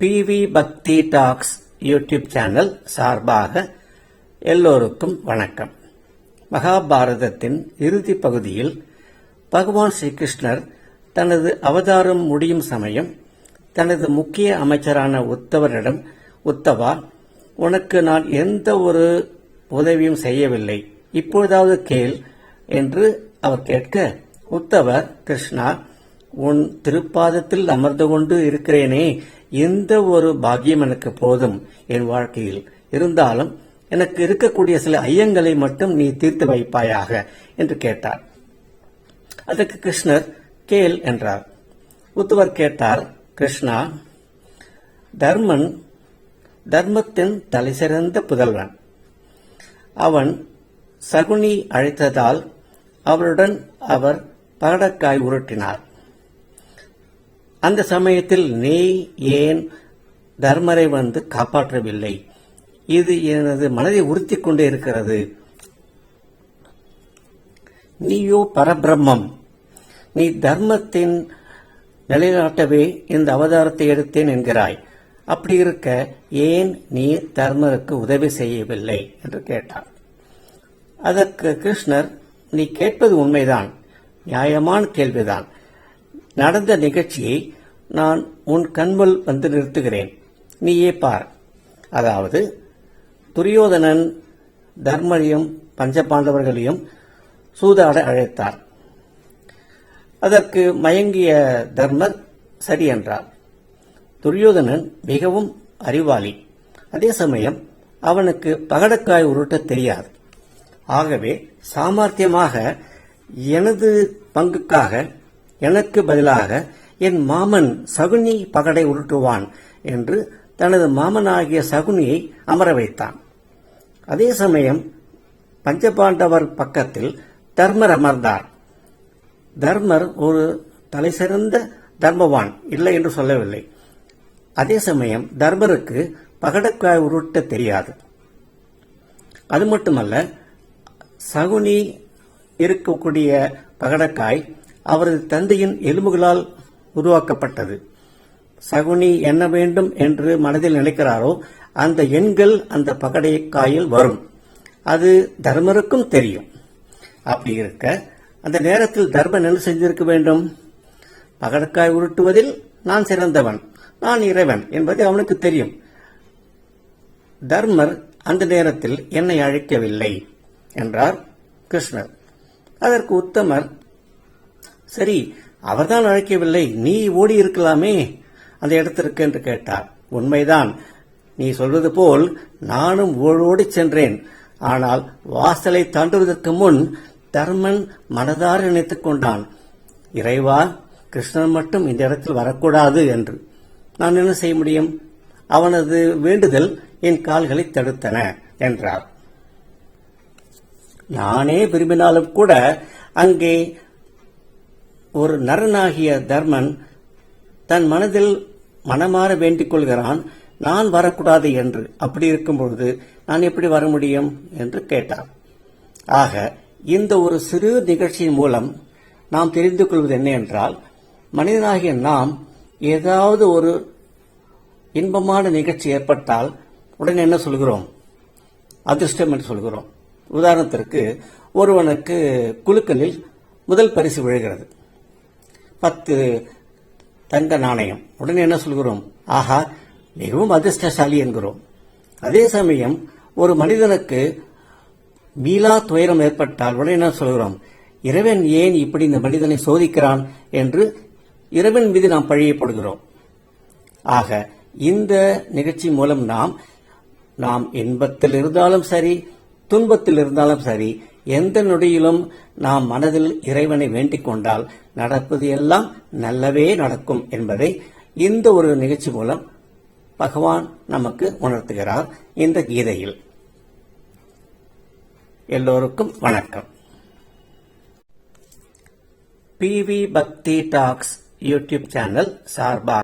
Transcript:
PV பக்தி talks YouTube channel சார்பாக எல்லோருக்கும் வணக்கம். மகாபாரதத்தின் இறுதி பகுதியில் பகவான் ஸ்ரீகிருஷ்ணர் தனது அவதாரம் முடியும் சமயம் தனது முக்கிய அமைச்சரான உத்தவரிடம் உத்தவா உனக்கு நான் எந்த ஒரு உதவியும் செய்யவில்லை. இப்பொழுதாவது கேள் என்று அவர் கேட்க உத்தவர் கிருஷ்ணா உன் திருப்பாதத்தில் அமர்ந்து கொண்டு இருக்கிறேனே. எந்த ஒரு பாக்கியம் எனக்கு போதும் என் வாழ்க்கையில். இருந்தாலும் எனக்கு இருக்கக்கூடிய சில ஐயங்களை மட்டும் நீ தீர்த்து வைப்பாயாக என்று கேட்டார். அதற்கு கிருஷ்ணர் கேள் என்றார். உத்துவர் கேட்டார் கிருஷ்ணா தர்மன் தர்மத்தின் தலைசிறந்த புதல்வன். அவன் சகுனி அழைத்ததால் அவருடன் அவர் பகடக்காய் உருட்டினார். அந்த சமயத்தில் நீ ஏன் தர்மரை வந்து காப்பாற்றவில்லை? இது எனது மனதை உறுத்தி கொண்டே இருக்கிறது. நீயோ பரபிரம்மம் நீ தர்மத்தின் நிலைநாட்டவே இந்த அவதாரத்தை எடுத்தேன் என்கிறாய். அப்படி இருக்க ஏன் நீ தர்மருக்கு உதவி செய்யவில்லை? என்று கேட்டார் அதற்கு கிருஷ்ணர் நீ கேட்பது உண்மைதான். நியாயமான கேள்விதான். நடந்த நிகழ்ச்சியை நான் உன் கண்முள் வந்து நிறுத்துகிறேன். நீயே பார். அதாவது துரியோதனன் தர்மரையும் பஞ்சபாண்டவர்களையும் சூதாட அழைத்தார். அதற்கு மயங்கிய தர்மர் சரி என்றார். துரியோதனன் மிகவும் அறிவாளி. அதே சமயம் அவனுக்கு பகடக்காய் உருட்ட தெரியாது. ஆகவே சாமர்த்தியமாக எனது பங்குக்காக எனக்கு பதிலாக என் மாமன் சகுனி பகடை உருட்டுவான் என்று தனது மாமனாகிய சகுனியை அமர வைத்தான். அதே சமயம் பஞ்சபாண்டவர் பக்கத்தில் தர்மர் அமர்ந்தார். தர்மர் ஒரு தலைசிறந்த தர்மவான் இல்லை என்று சொல்லவில்லை. அதே சமயம் தர்மருக்கு பகடக்காய் உருட்ட தெரியாது. அது மட்டுமல்ல சகுனி இருக்கக்கூடிய பகடக்காய் அவரது தந்தையின் எலும்புகளால் உருவாக்கப்பட்டது. சகுனி என்ன வேண்டும் என்று மனதில் நினைக்கிறாரோ அந்த எண்கள் அந்த பகடைக்காயில் வரும். அது தர்மருக்கும் தெரியும். அப்படி இருக்க அந்த நேரத்தில் தர்மன் என்ன செஞ்சிருக்க வேண்டும்? பகடக்காய் உருட்டுவதில் நான் சிறந்தவன் நான் இறைவன் என்பது அவனுக்கு தெரியும். தர்மர் அந்த நேரத்தில் என்னை அழைக்கவில்லை என்றார் கிருஷ்ணர். அதற்கு உத்தமர் சரி அவர்தான் அழைக்கவில்லை நீ ஓடி இருக்கலாமே அந்த இடத்திற்கு என்று கேட்டார். உண்மைதான் நீ சொல்வது போல் நானும் ஓடோடி சென்றேன். ஆனால் வாசலை தாண்டுவதற்கு முன் தர்மன் மனதார நினைத்துக் கொண்டான். இறைவா கிருஷ்ணன் மட்டும் இந்த இடத்தில் வரக்கூடாது என்று. நான் என்ன செய்ய முடியும்? அவனது வேண்டுதல் என் கால்களை தடுத்தன என்றார். நானே விரும்பினாலும் கூட அங்கே ஒரு நரனாகிய தர்மன் தன் மனதில் மனமாற வேண்டிக் கொள்கிறான் நான் வரக்கூடாது என்று. அப்படி இருக்கும் பொழுது நான் எப்படி வர முடியும் என்று கேட்டார் ஆக இந்த ஒரு சிறு நிகழ்ச்சியின் மூலம் நாம் தெரிந்து கொள்வது என்ன என்றால் மனிதனாகிய நாம் ஏதாவது ஒரு இன்பமான நிகழ்ச்சி ஏற்பட்டால் உடனே என்ன சொல்கிறோம்? அதிர்ஷ்டம் என்று சொல்கிறோம். உதாரணத்திற்கு ஒருவனுக்கு குழுக்களில் முதல் பரிசு விழுகிறது. பத்து தங்க நாணயம். உடனே என்ன சொல்கிறோம்? ஆஹா மிகவும் அதிர்ஷ்டசாலி என்கிறோம். அதே சமயம் ஒரு மனிதனுக்கு மீளா துயரம் ஏற்பட்டால் உடனே என்ன சொல்கிறோம்? இறைவன் ஏன் இப்படி இந்த மனிதனை சோதிக்கிறான் என்று இறைவன் மீது நாம் பழியப்படுகிறோம். ஆக இந்த நிகழ்ச்சி மூலம் நாம் நாம் இன்பத்தில் இருந்தாலும் சரி துன்பத்தில் இருந்தாலும் சரி எந்த நொடியிலும் நாம் மனதில் இறைவனை வேண்டிக் கொண்டால் நடப்பது எல்லாம் நல்லவே நடக்கும் என்பதை இந்த ஒரு நிகழ்ச்சி மூலம் பகவான் நமக்கு உணர்த்துகிறார் இந்த கீதையில். எல்லோருக்கும் வணக்கம். பிவி பக்தி டாக்ஸ் யூடியூப் சேனல் சார்பாக